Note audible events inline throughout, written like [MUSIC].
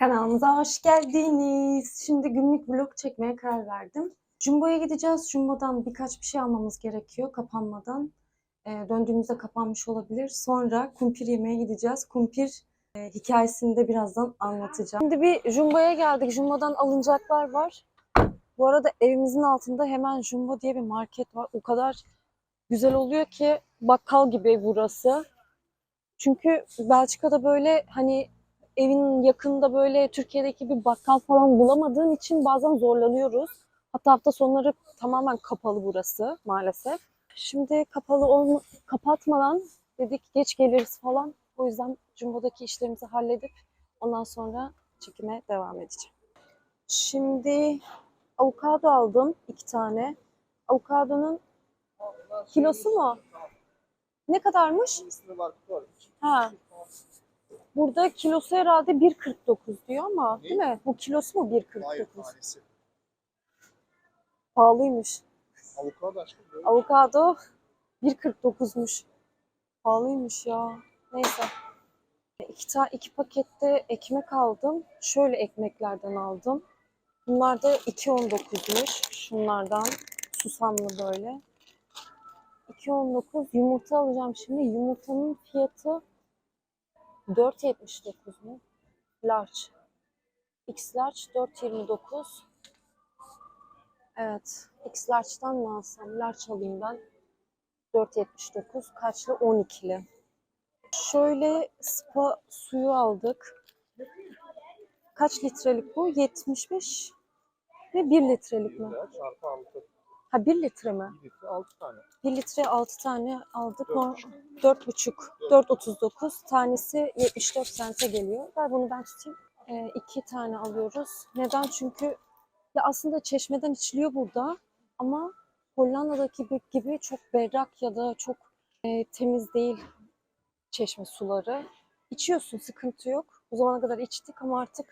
Kanalımıza hoş geldiniz. Şimdi günlük vlog çekmeye karar verdim. Jumbo'ya gideceğiz. Jumbo'dan birkaç bir şey almamız gerekiyor kapanmadan. Ee, döndüğümüzde kapanmış olabilir. Sonra kumpir yemeye gideceğiz. Kumpir e, hikayesini de birazdan anlatacağım. Şimdi bir Jumbo'ya geldik. Jumbo'dan alınacaklar var. Bu arada evimizin altında hemen Jumbo diye bir market var. O kadar güzel oluyor ki bakkal gibi burası. Çünkü Belçika'da böyle hani evin yakında böyle Türkiye'deki bir bakkal falan bulamadığın için bazen zorlanıyoruz. Hatta hafta sonları tamamen kapalı burası maalesef. Şimdi kapalı olma, kapatmadan dedik geç geliriz falan. O yüzden Jumbo'daki işlerimizi halledip ondan sonra çekime devam edeceğim. Şimdi avokado aldım iki tane. Avokadonun kilosu mu? Ne kadarmış? Ha. Burada kilosu herhalde 1.49 diyor ama Ne? değil mi? Bu kilosu mu Hayır 1.49? tanesi. Pahalıymış. Avokado aşkım böyle. Avokado 1.49'muş. Pahalıymış ya. Neyse. İki, ta iki pakette ekmek aldım. Şöyle ekmeklerden aldım. Bunlar da 2.19'muş. Şunlardan. Susamlı böyle. 2.19 yumurta alacağım şimdi. Yumurtanın fiyatı 4.79 mu? Large. X large 4.29. Evet. X large'dan mı alsam? Large alayım ben. 4.79. Kaçlı? 12'li. Şöyle spa suyu aldık. Kaç litrelik bu? 75 ve 1 litrelik mi? Çarpı altı. Ha 1 litre mi? Bir litre altı tane. 1 litre 6 tane aldık. Dört O buçuk. 4,5. 4,39. Tanesi 74 sente geliyor. Ver bunu ben tutayım. Ee, iki tane alıyoruz. Neden? Çünkü ya aslında çeşmeden içiliyor burada ama Hollanda'daki gibi, gibi çok berrak ya da çok e, temiz değil çeşme suları. İçiyorsun sıkıntı yok. O zamana kadar içtik ama artık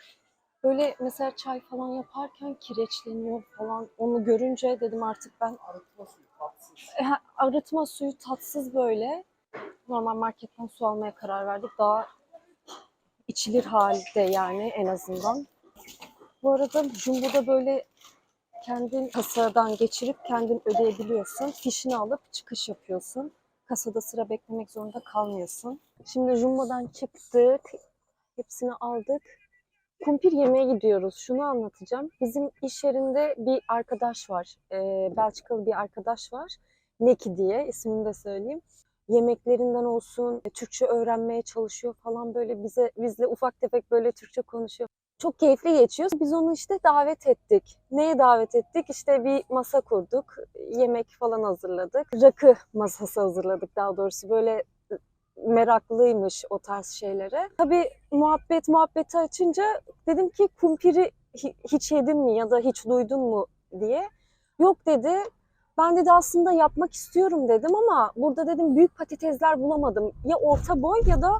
böyle mesela çay falan yaparken kireçleniyor falan. Onu görünce dedim artık ben Arıtma suyu tatsız. e, arıtma suyu tatsız böyle. Normal marketten su almaya karar verdik. Daha içilir halde yani en azından. Bu arada Jumbo'da böyle kendin kasadan geçirip kendin ödeyebiliyorsun. Fişini alıp çıkış yapıyorsun. Kasada sıra beklemek zorunda kalmıyorsun. Şimdi Jumbo'dan çıktık. Hepsini aldık. Kumpir yemeye gidiyoruz. Şunu anlatacağım. Bizim iş yerinde bir arkadaş var. Ee, Belçikalı bir arkadaş var. Neki diye ismini de söyleyeyim. Yemeklerinden olsun, Türkçe öğrenmeye çalışıyor falan böyle bize bizle ufak tefek böyle Türkçe konuşuyor. Çok keyifli geçiyor. Biz onu işte davet ettik. Neye davet ettik? İşte bir masa kurduk. Yemek falan hazırladık. Rakı masası hazırladık daha doğrusu. Böyle meraklıymış o tarz şeylere. Tabii muhabbet muhabbeti açınca dedim ki kumpiri hi- hiç yedin mi ya da hiç duydun mu diye. Yok dedi. Ben dedi aslında yapmak istiyorum dedim ama burada dedim büyük patatesler bulamadım. Ya orta boy ya da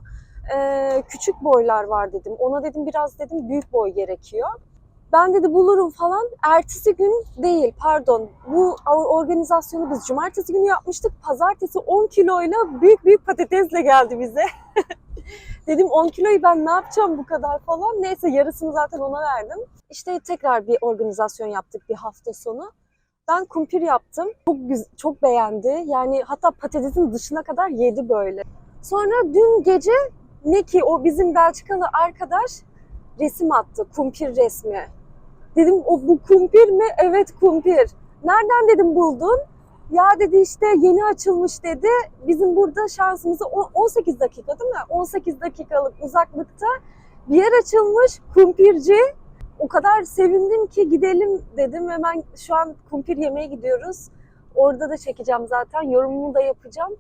e, küçük boylar var dedim. Ona dedim biraz dedim büyük boy gerekiyor. Ben dedi bulurum falan. Ertesi gün değil pardon. Bu organizasyonu biz cumartesi günü yapmıştık. Pazartesi 10 kiloyla büyük büyük patatesle geldi bize. [LAUGHS] Dedim 10 kiloyu ben ne yapacağım bu kadar falan. Neyse yarısını zaten ona verdim. İşte tekrar bir organizasyon yaptık bir hafta sonu. Ben kumpir yaptım. Çok güzel, çok beğendi. Yani hatta patatesin dışına kadar yedi böyle. Sonra dün gece ne ki o bizim Belçikalı arkadaş resim attı. Kumpir resmi. Dedim o bu kumpir mi? Evet kumpir. Nereden dedim buldun? Ya dedi işte yeni açılmış dedi. Bizim burada şansımıza o- 18 dakika değil mi? 18 dakikalık uzaklıkta bir yer açılmış kumpirci. O kadar sevindim ki gidelim dedim. Hemen şu an kumpir yemeye gidiyoruz. Orada da çekeceğim zaten. Yorumumu da yapacağım.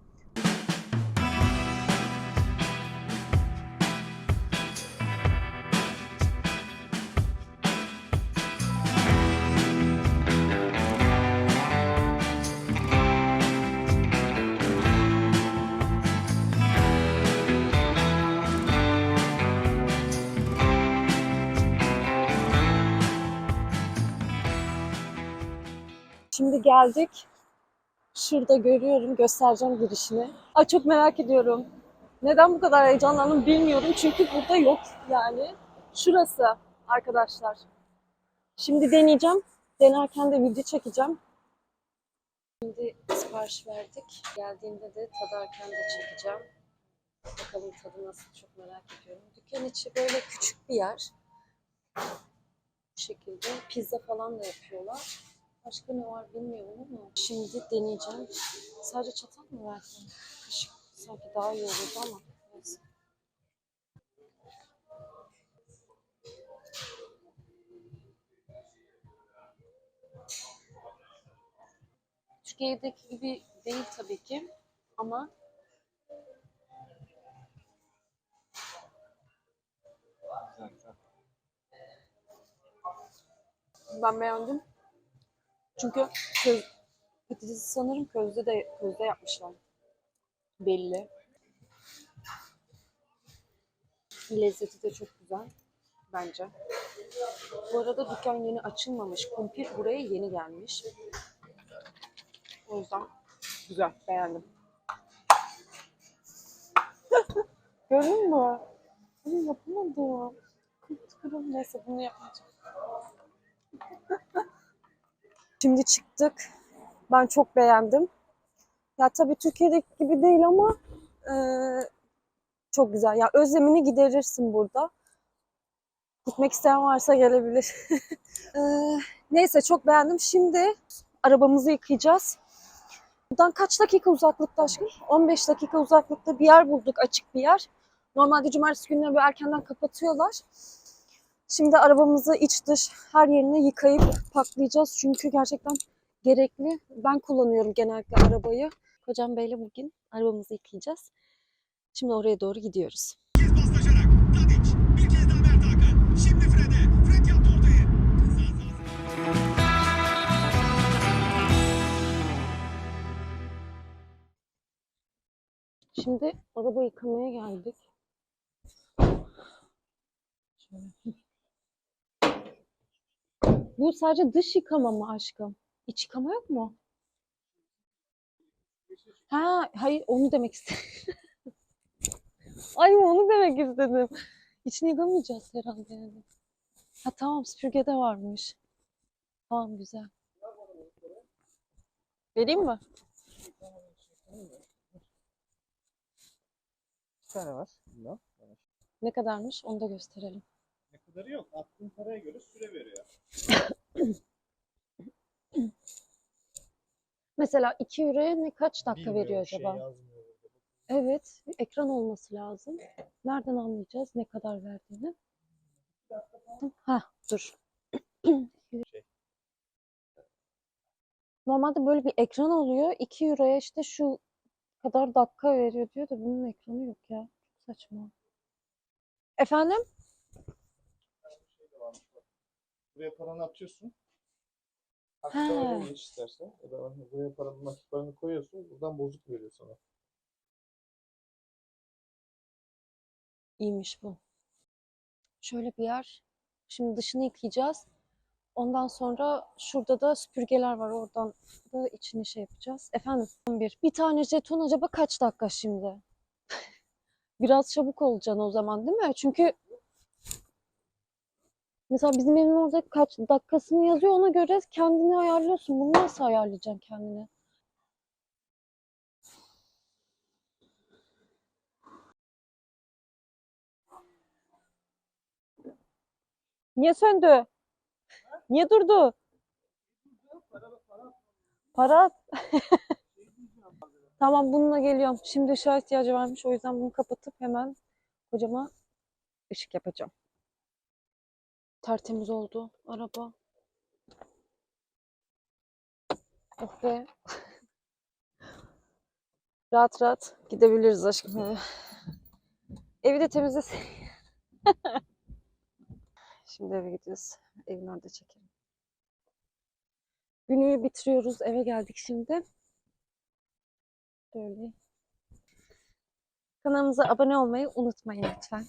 Şimdi geldik. Şurada görüyorum, göstereceğim girişini. Ay çok merak ediyorum. Neden bu kadar heyecanlandım bilmiyorum çünkü burada yok yani. Şurası arkadaşlar. Şimdi deneyeceğim. Denerken de video çekeceğim. Şimdi sipariş verdik. Geldiğinde de tadarken de çekeceğim. Bakalım tadı nasıl çok merak ediyorum. Dükkan içi böyle küçük bir yer. Bu şekilde pizza falan da yapıyorlar. Başka ne var bilmiyorum ama şimdi deneyeceğim. Sadece çatal mı verdim? Kaşık sanki daha iyi olurdu ama neyse. Türkiye'deki gibi değil tabii ki ama ben beğendim. Çünkü köz, patatesi sanırım közde de közde yapmışlar. Belli. Lezzeti de çok güzel bence. Bu arada dükkan yeni açılmamış. Kumpir buraya yeni gelmiş. O yüzden güzel, beğendim. [LAUGHS] Gördün mü? Bunu yapamadım. Kırım neyse bunu yapmayacağım. [LAUGHS] Şimdi çıktık. Ben çok beğendim. Ya tabii Türkiye'deki gibi değil ama eee, çok güzel. Ya özlemini giderirsin burada. Gitmek isteyen varsa gelebilir. Eee, [LAUGHS] neyse çok beğendim. Şimdi arabamızı yıkayacağız. Buradan kaç dakika uzaklıkta aşkım? 15 dakika uzaklıkta bir yer bulduk, açık bir yer. Normalde cumartesi günleri böyle erkenden kapatıyorlar. Şimdi arabamızı iç dış her yerini yıkayıp paklayacağız. Çünkü gerçekten gerekli. Ben kullanıyorum genellikle arabayı. Kocam Bey'le bugün arabamızı yıkayacağız. Şimdi oraya doğru gidiyoruz. Şimdi araba yıkamaya geldik. Şöyle. Bu sadece dış yıkama mı aşkım? İç yıkama yok mu? Ha, hayır onu demek istedim. [LAUGHS] Ay onu demek istedim. İçini yıkamayacağız herhalde yani. Ha tamam süpürgede varmış. Tamam güzel. Vereyim mi? Bir tane var. Ne kadarmış onu da gösterelim. Kadarı yok. Attığın paraya göre süre veriyor. Mesela 2 euroya ne kaç dakika Bilmiyorum, veriyor şey acaba? yazmıyor burada. Evet, ekran olması lazım. Nereden anlayacağız ne kadar verdiğini? Ha, dur. Şey. Normalde böyle bir ekran oluyor. 2 euroya işte şu kadar dakika veriyor diyor da bunun ekranı yok ya. Çok saçma. Efendim? Şey de varmış bak. Buraya paranı atıyorsun. Aktarına geç istersen. Ya da hani buraya paranın nakit paranı koyuyorsun. Buradan bozuk veriyor sana. İyiymiş bu. Şöyle bir yer. Şimdi dışını yıkayacağız. Ondan sonra şurada da süpürgeler var. Oradan da içini şey yapacağız. Efendim 11. Bir tane jeton acaba kaç dakika şimdi? [LAUGHS] Biraz çabuk olacaksın o zaman değil mi? Çünkü mesela bizim evin orada kaç dakikasını yazıyor ona göre kendini ayarlıyorsun. Bunu nasıl ayarlayacaksın kendini? Niye söndü? Niye durdu? Para. [LAUGHS] tamam bununla geliyorum. Şimdi ışığa ihtiyacı varmış. O yüzden bunu kapatıp hemen kocama ışık yapacağım. Tertemiz oldu araba. Oh be. [LAUGHS] rahat rahat gidebiliriz aşkım eve. [LAUGHS] Evi de temizlesin. [LAUGHS] Şimdi eve gidiyoruz. Evin orada çekelim. Günü bitiriyoruz. Eve geldik şimdi. Böyle. Kanalımıza abone olmayı unutmayın lütfen.